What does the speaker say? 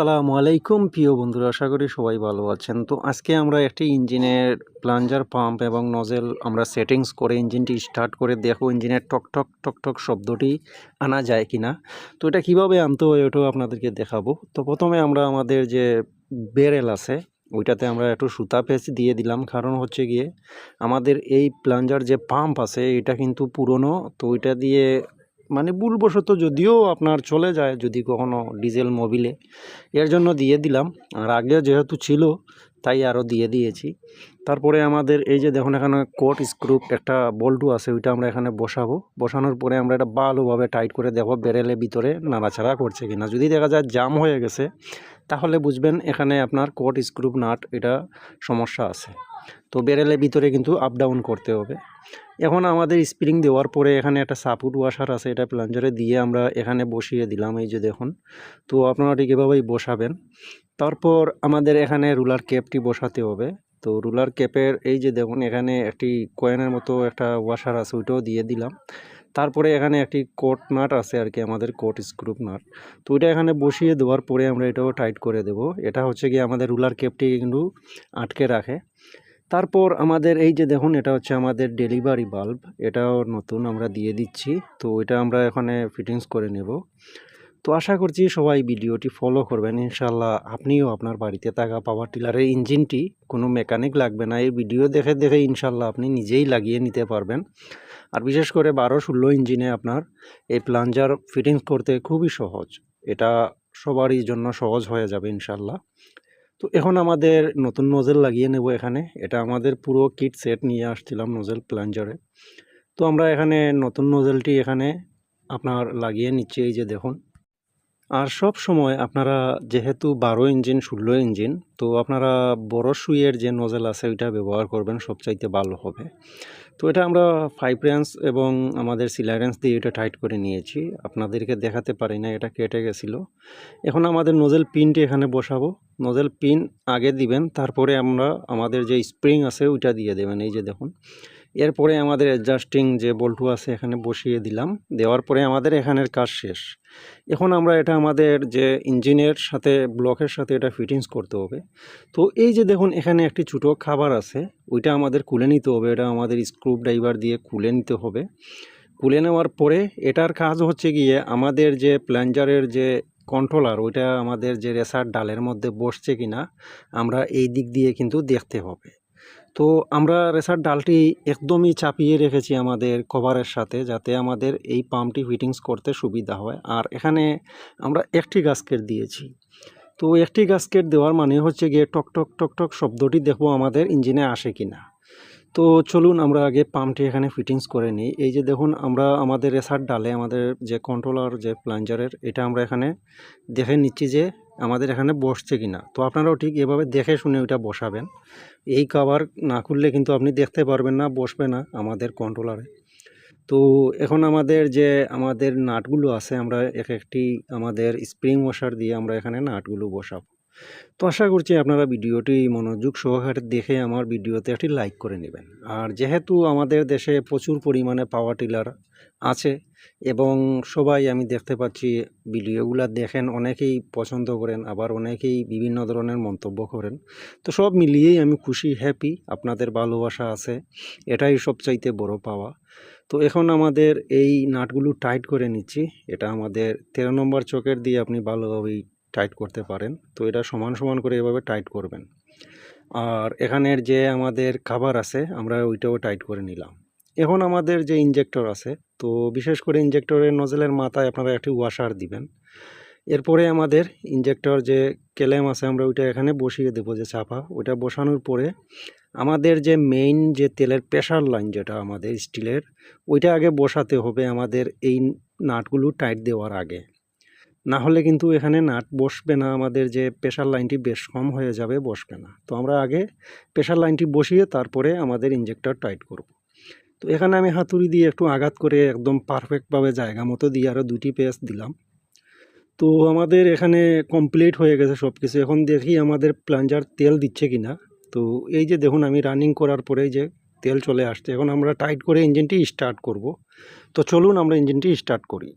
আসসালামু আলাইকুম। প্রিয় বন্ধুরা, আশা করি সবাই ভালো আছেন। তো আজকে আমরা একটি ইঞ্জিনের প্লাঞ্জার পাম্প এবং নজেল আমরা সেটিংস করে ইঞ্জিনটি স্টার্ট করে দেখো ইঞ্জিনের টক টক টক টক শব্দটি আনা যায় কিনা। তো এটা কীভাবে আনতে হয় ওটাও আপনাদেরকে দেখাবো। তো প্রথমে আমরা আমাদের যে বেরেল আছে, ওইটাতে আমরা একটু সুতা পেঁচ দিয়ে দিলাম। কারণ হচ্ছে গিয়ে আমাদের এই প্লাঞ্জার যে পাম্প আছে, এটা কিন্তু পুরনো। তো ওইটা দিয়ে মানে ভুলবশত যদিও আপনার চলে যায়, যদি কখনো ডিজেল মোবিলে। এর জন্য দিয়ে দিলাম। আর আগে যেহেতু ছিল, তাই আরও দিয়ে দিয়েছি। তারপরে আমাদের এই যে দেখুন, এখানে কোট স্ক্রুপ একটা বল্টু আছে, ওইটা আমরা এখানে বসাবো। বসানোর পরে আমরা এটা ভালোভাবে টাইট করে দেখো বেরেলে ভিতরে নাড়াচাড়া করছে কিনা। যদি দেখা যায় জাম হয়ে গেছে তাহলে বুঝবেন এখানে আপনার কোট স্ক্রুপ নাট এটা সমস্যা আছে। তো বেরেলের ভিতরে কিন্তু আপ ডাউন করতে হবে। এখন আমাদের স্প্রিং দেওয়ার পরে এখানে একটা সাপোর্ট ওয়াশার আছে, এটা প্লাঞ্জারে দিয়ে আমরা এখানে বসিয়ে দিলাম, এই যে দেখুন। তো আপনারা ঠিক এভাবেই বসাবেন। তারপর আমাদের এখানে রুলার ক্যাপটি বসাতে হবে। তো রুলার ক্যাপের এই যে দেখুন, এখানে একটি কয়েনের মতো একটা ওয়াশার আছে, ওইটাও দিয়ে দিলাম। তারপরে এখানে একটি কোট নাট আছে আর কি, আমাদের কোট স্ক্রুপ নাট। তো ওইটা এখানে বসিয়ে দেওয়ার পরে আমরা এটাও টাইট করে দেব। এটা হচ্ছে কি আমাদের রুলার কেপটি কিন্তু আটকে রাখে। তারপর আমাদের এই যে দেখুন, এটা হচ্ছে আমাদের ডেলিভারি বাল্ব। এটাও নতুন আমরা দিয়ে দিচ্ছি। তো এটা আমরা এখানে ফিটিংস করে নেব। তো আশা করছি সবাই ভিডিওটি ফলো করবেন। ইনশাল্লাহ আপনিও আপনার বাড়িতে থাকা পাওয়ার টিলারের ইঞ্জিনটি কোনো মেকানিক লাগবে না। এই ভিডিও দেখে দেখে ইনশাল্লাহ আপনি নিজেই লাগিয়ে নিতে পারবেন। আর বিশেষ করে বারো ষোলো ইঞ্জিনে আপনার এই প্লাঞ্জার ফিটিংস করতে খুবই সহজ। এটা সবারই জন্য সহজ হয়ে যাবে ইনশাল্লাহ তো এখন আমাদের নতুন নজেল লাগিয়ে নেব এখানে। এটা আমাদের পুরো কিট সেট নিয়ে আসছিলাম নজেল প্লাঞ্জারে। তো আমরা এখানে নতুন নজেলটি এখানে আপনার লাগিয়ে নিচ্ছি, এই যে দেখুন। আর সব সময় আপনারা যেহেতু বারো ইঞ্জিন, ষোলো ইঞ্জিন, তো আপনারা বড় সুইয়ের যে নজেল আছে ওইটা ব্যবহার করবেন, সবচাইতে ভালো হবে। তো এটা আমরা ফাইভ রেঞ্জ এবং আমাদের সিলারেন্স দিয়ে এটা টাইট করে নিয়েছি। আপনাদেরকে দেখাতে পারি না, এটা কেটে গেছিল। এখন আমাদের নজেল পিনটি এখানে বসাবো। নজেল পিন আগে দিবেন, তারপরে আমরা আমাদের যে স্প্রিং আছে ওইটা দিয়ে দেবেন, এই যে দেখুন। এরপরে আমাদের অ্যাডজাস্টিং যে বল্টু আছে এখানে বসিয়ে দিলাম। দেওয়ার পরে আমাদের এখানের কাজ শেষ। এখন আমরা এটা আমাদের যে ইঞ্জিনের সাথে, ব্লকের সাথে এটা ফিটিংস করতে হবে। তো এই যে দেখুন, এখানে একটি ছোটো খাবার আছে। ওইটা আমাদের খুলে নিতে হবে। এটা আমাদের স্ক্রু ড্রাইভার দিয়ে খুলে নিতে হবে। খুলে নেওয়ার পরে এটার কাজ হচ্ছে গিয়ে আমাদের যে প্ল্যাঞ্জারের যে কন্ট্রোলার ওইটা আমাদের যে রেসার ডালের মধ্যে বসছে কিনা, আমরা এই দিক দিয়ে কিন্তু দেখতে হবে। তো আমরা রেসার ডালটি একদমই চাপিয়ে রেখেছি আমাদের কভারের সাথে যাতে আমাদের এই পাম্পটি ফিটিংস করতে সুবিধা হয়। আর এখানে আমরা একটি গাছকেট দিয়েছি। তো একটি গাছকেট দেওয়ার মানে হচ্ছে গিয়ে টক টক টক টক শব্দটি দেখব আমাদের ইঞ্জিনে আসে কি না তো চলুন আমরা আগে পাম্পটি এখানে ফিটিংস করে নিই। এই যে দেখুন, আমরা আমাদের রেসার ডালে আমাদের যে কন্ট্রোলার যে প্লাঞ্জারের এটা আমরা এখানে দেখে নিচ্ছি যে আমাদের এখানে বসছে কি না তো আপনারাও ঠিক এভাবে দেখে শুনে ওইটা বসাবেন। এই কাভার না খুললে কিন্তু আপনি দেখতে পারবেন না, বসবে না আমাদের কন্ট্রোলারে তো এখন আমাদের যে আমাদের নাটগুলো আছে, আমরা এক একটি আমাদের স্প্রিং ওয়াশার দিয়ে আমরা এখানে নাটগুলো বসাবো। তো আশা করছি আপনারা ভিডিওটি মনোযোগ সহকারে দেখে আমার ভিডিওতে একটি লাইক করে নেবেন। আর যেহেতু আমাদের দেশে প্রচুর পরিমাণে পাওয়ার টিলার আছে এবং সবাই আমি দেখতে পাচ্ছি ভিডিওগুলো দেখেন, অনেকেই পছন্দ করেন, আবার অনেকেই বিভিন্ন ধরনের মন্তব্য করেন। তো সব মিলিয়েই আমি খুশি হ্যাপি আপনাদের ভালোবাসা আছে, এটাই সবচাইতে বড় পাওয়া। তো এখন আমাদের এই নাটগুলো টাইট করে নিচ্ছি। এটা আমাদের তেরো নম্বর চকের দিয়ে আপনি ভালোভাবেই টাইট করতে পারেন। তো এটা সমান সমান করে এভাবে টাইট করবেন। আর এখানের যে আমাদের খাবার আছে, আমরা ওইটাও টাইট করে নিলাম। এখন আমাদের যে ইঞ্জেক্টর আছে, তো বিশেষ করে ইঞ্জেক্টরের নজেলের মাথায় আপনারা একটি ওয়াশার দিবেন। এরপরে আমাদের ইঞ্জেক্টর যে কেলেম আছে, আমরা ওইটা এখানে বসিয়ে দেবো যে চাপা। ওইটা বসানোর পরে আমাদের যে মেইন যে তেলের প্রেশার লাইন যেটা আমাদের স্টিলের ওইটা আগে বসাতে হবে আমাদের এই নাটগুলো টাইট দেওয়ার আগে। না হলে কিন্তু এখানে নাট বসবে না, আমাদের যে প্রেশার লাইনটি বেশ কম হয়ে যাবে, বসবে না। তো আমরা আগে প্রেশার লাইনটি বসিয়ে তারপরে আমাদের ইঞ্জেক্টর টাইট করব। তো এখানে আমি হাতুড়ি দিয়ে একটু আঘাত করে একদম পারফেক্টভাবে জায়গা মতো দিয়ে আরও দুটি পেস দিলাম। তো আমাদের এখানে কমপ্লিট হয়ে গেছে সব কিছু এখন দেখি আমাদের প্লাঞ্জার তেল দিচ্ছে কি না তো এই যে দেখুন, আমি রানিং করার পরেই যে তেল চলে আসছে, এখন আমরা টাইট করে ইঞ্জিনটি স্টার্ট করব। তো চলুন আমরা ইঞ্জিনটি স্টার্ট করি।